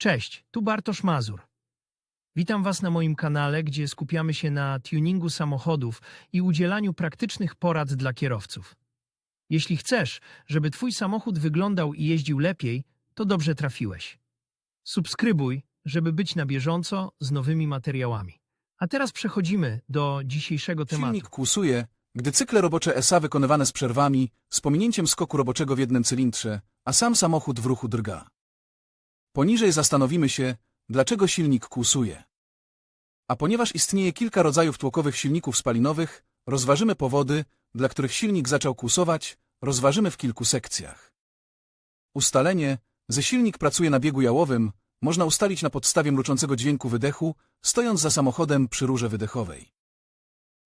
Cześć, tu Bartosz Mazur. Witam Was na moim kanale, gdzie skupiamy się na tuningu samochodów i udzielaniu praktycznych porad dla kierowców. Jeśli chcesz, żeby Twój samochód wyglądał i jeździł lepiej, to dobrze trafiłeś. Subskrybuj, żeby być na bieżąco z nowymi materiałami. A teraz przechodzimy do dzisiejszego tematu. Silnik kłusuje, gdy cykle robocze ESA wykonywane z przerwami, z pominięciem skoku roboczego w jednym cylindrze, a sam samochód w ruchu drga. Poniżej zastanowimy się, dlaczego silnik kłusuje. A ponieważ istnieje kilka rodzajów tłokowych silników spalinowych, rozważymy powody, dla których silnik zaczął kłusować, rozważymy w kilku sekcjach. Ustalenie, że silnik pracuje na biegu jałowym, można ustalić na podstawie mruczącego dźwięku wydechu, stojąc za samochodem przy rurze wydechowej.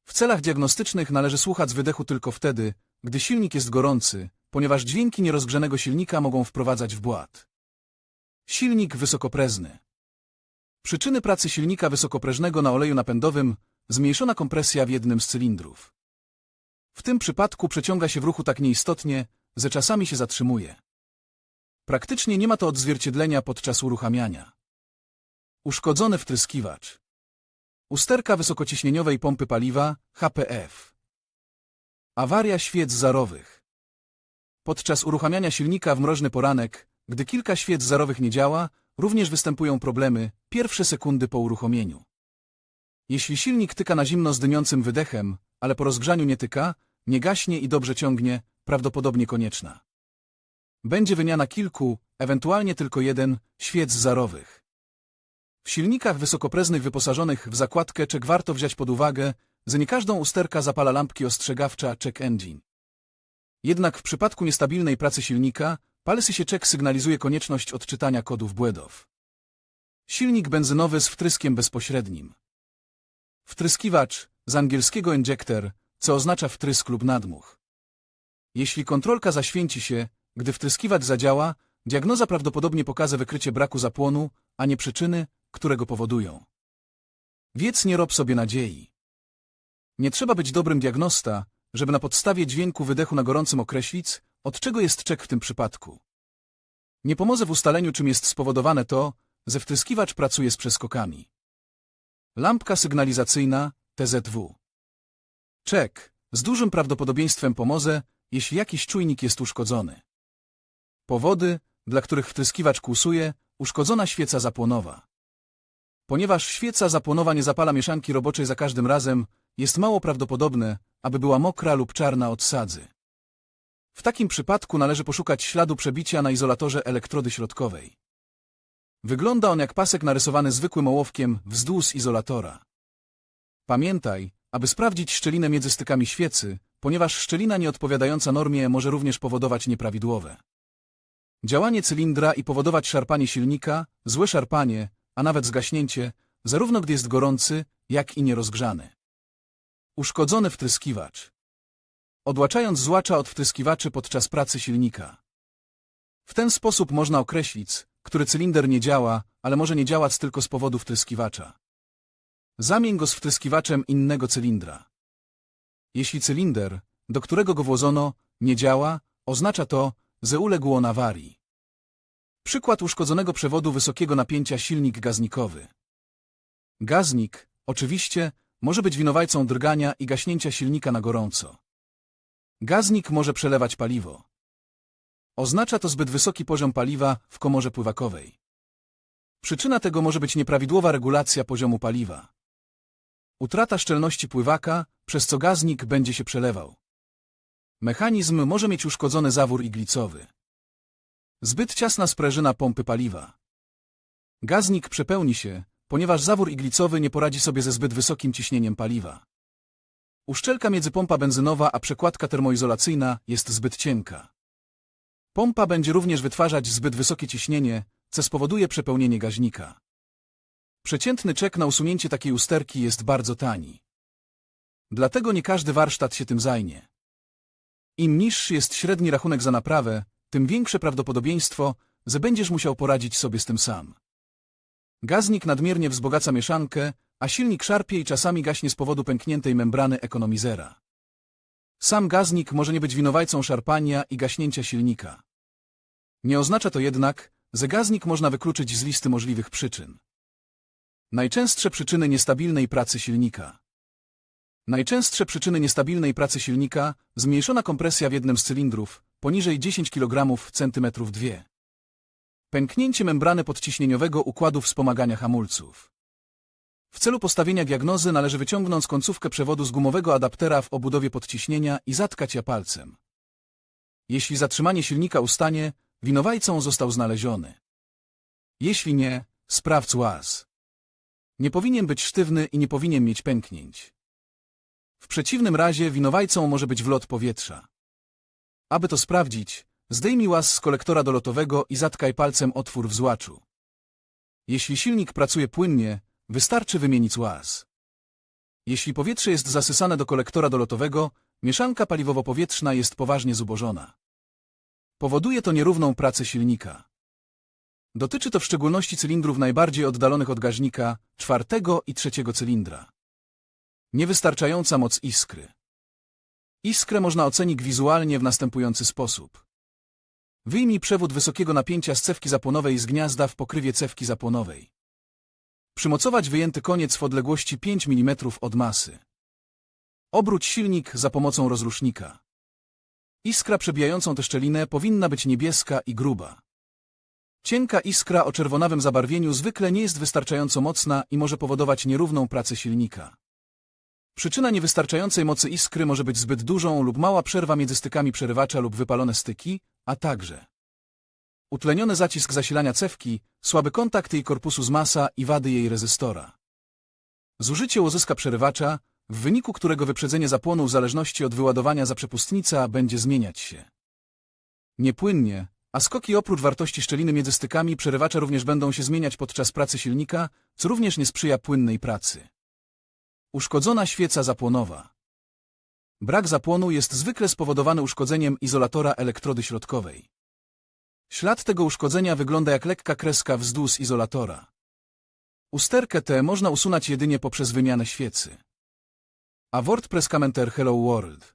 W celach diagnostycznych należy słuchać wydechu tylko wtedy, gdy silnik jest gorący, ponieważ dźwięki nierozgrzanego silnika mogą wprowadzać w błąd. Silnik wysokoprężny. Przyczyny pracy silnika wysokoprężnego na oleju napędowym zmniejszona kompresja w jednym z cylindrów. W tym przypadku przeciąga się w ruchu tak nieistotnie, że czasami się zatrzymuje. Praktycznie nie ma to odzwierciedlenia podczas uruchamiania. Uszkodzony wtryskiwacz. Usterka wysokociśnieniowej pompy paliwa HPF. Awaria świec zarowych. Podczas uruchamiania silnika w mroźny poranek, gdy kilka świec zarowych nie działa, również występują problemy pierwsze sekundy po uruchomieniu. Jeśli silnik tyka na zimno z dymiącym wydechem, ale po rozgrzaniu nie tyka, nie gaśnie i dobrze ciągnie, prawdopodobnie konieczna. Będzie wymiana kilku, ewentualnie tylko jeden, świec zarowych. W silnikach wysokoprężnych wyposażonych w zakładkę check warto wziąć pod uwagę, że nie każdą usterka zapala lampki ostrzegawcza check engine. Jednak w przypadku niestabilnej pracy silnika, palsy się check sygnalizuje konieczność odczytania kodów błędów. Silnik benzynowy z wtryskiem bezpośrednim. Wtryskiwacz, z angielskiego injector, co oznacza wtrysk lub nadmuch. Jeśli kontrolka zaświęci się, gdy wtryskiwacz zadziała, diagnoza prawdopodobnie pokaże wykrycie braku zapłonu, a nie przyczyny, które go powodują. Wiedz nie rob sobie nadziei. Nie trzeba być dobrym diagnosta, żeby na podstawie dźwięku wydechu na gorącym określić, od czego jest czek w tym przypadku. Nie pomoże w ustaleniu, czym jest spowodowane to, że wtryskiwacz pracuje z przeskokami. Lampka sygnalizacyjna TZW. Czek z dużym prawdopodobieństwem pomoże, jeśli jakiś czujnik jest uszkodzony. Powody, dla których wtryskiwacz kłusuje, uszkodzona świeca zapłonowa. Ponieważ świeca zapłonowa nie zapala mieszanki roboczej za każdym razem, jest mało prawdopodobne, aby była mokra lub czarna od sadzy. W takim przypadku należy poszukać śladu przebicia na izolatorze elektrody środkowej. Wygląda on jak pasek narysowany zwykłym ołówkiem wzdłuż izolatora. Pamiętaj, aby sprawdzić szczelinę między stykami świecy, ponieważ szczelina nieodpowiadająca normie może również powodować nieprawidłowe działanie cylindra i powodować szarpanie silnika, złe szarpanie, a nawet zgaśnięcie, zarówno gdy jest gorący, jak i nierozgrzany. Uszkodzony wtryskiwacz. Odłaczając złacza od wtryskiwaczy podczas pracy silnika. W ten sposób można określić, który cylinder nie działa, ale może nie działać tylko z powodu wtryskiwacza. Zamień go z wtryskiwaczem innego cylindra. Jeśli cylinder, do którego go włożono, nie działa, oznacza to, że uległ on awarii. Przykład uszkodzonego przewodu wysokiego napięcia silnik gaznikowy. Gaznik, oczywiście, może być winowajcą drgania i gaśnięcia silnika na gorąco. Gaznik może przelewać paliwo. Oznacza to zbyt wysoki poziom paliwa w komorze pływakowej. Przyczyna tego może być nieprawidłowa regulacja poziomu paliwa. Utrata szczelności pływaka, przez co gaznik będzie się przelewał. Mechanizm może mieć uszkodzony zawór iglicowy. Zbyt ciasna sprężyna pompy paliwa. Gaznik przepełni się, ponieważ zawór iglicowy nie poradzi sobie ze zbyt wysokim ciśnieniem paliwa. Uszczelka między pompa benzynowa a przekładka termoizolacyjna jest zbyt cienka. Pompa będzie również wytwarzać zbyt wysokie ciśnienie, co spowoduje przepełnienie gaźnika. Przeciętny czek na usunięcie takiej usterki jest bardzo tani. Dlatego nie każdy warsztat się tym zajmie. Im niższy jest średni rachunek za naprawę, tym większe prawdopodobieństwo, że będziesz musiał poradzić sobie z tym sam. Gaznik nadmiernie wzbogaca mieszankę, a silnik szarpie i czasami gaśnie z powodu pękniętej membrany ekonomizera. Sam gaznik może nie być winowajcą szarpania i gaśnięcia silnika. Nie oznacza to jednak, Zegaznik można wykluczyć z listy możliwych przyczyn. Najczęstsze przyczyny niestabilnej pracy silnika. Najczęstsze przyczyny niestabilnej pracy silnika zmniejszona kompresja w jednym z cylindrów poniżej 10 kg w centymetrów 2. Pęknięcie membrany podciśnieniowego układu wspomagania hamulców. W celu postawienia diagnozy należy wyciągnąć końcówkę przewodu z gumowego adaptera w obudowie podciśnienia i zatkać ja palcem. Jeśli zatrzymanie silnika ustanie, winowajcą został znaleziony. Jeśli nie, sprawdź łaz. Nie powinien być sztywny i nie powinien mieć pęknięć. W przeciwnym razie winowajcą może być wlot powietrza. Aby to sprawdzić, zdejmij łaz z kolektora dolotowego i zatkaj palcem otwór w złaczu. Jeśli silnik pracuje płynnie, wystarczy wymienić łaz. Jeśli powietrze jest zasysane do kolektora dolotowego, mieszanka paliwowo-powietrzna jest poważnie zubożona. Powoduje to nierówną pracę silnika. Dotyczy to w szczególności cylindrów najbardziej oddalonych od gaźnika, czwartego i trzeciego cylindra. Niewystarczająca moc iskry. Iskrę można ocenić wizualnie w następujący sposób. Wyjmij przewód wysokiego napięcia z cewki zapłonowej z gniazda w pokrywie cewki zapłonowej. Przymocować wyjęty koniec w odległości 5 mm od masy. Obróć silnik za pomocą rozrusznika. Iskra przebijającą tę szczelinę powinna być niebieska i gruba. Cienka iskra o czerwonawym zabarwieniu zwykle nie jest wystarczająco mocna i może powodować nierówną pracę silnika. Przyczyna niewystarczającej mocy iskry może być zbyt dużą lub mała przerwa między stykami przerywacza lub wypalone styki, a także utleniony zacisk zasilania cewki, słaby kontakt jej korpusu z masa i wady jej rezystora. Zużycie łożyska przerywacza, w wyniku którego wyprzedzenie zapłonu w zależności od wyładowania za przepustnica będzie zmieniać się. Niepłynnie, a skoki oprócz wartości szczeliny między stykami przerywacza również będą się zmieniać podczas pracy silnika, co również nie sprzyja płynnej pracy. Uszkodzona świeca zapłonowa. Brak zapłonu jest zwykle spowodowany uszkodzeniem izolatora elektrody środkowej. Ślad tego uszkodzenia wygląda jak lekka kreska wzdłuż izolatora. Usterkę tę można usunąć jedynie poprzez wymianę świecy. A WordPress Commenter Hello World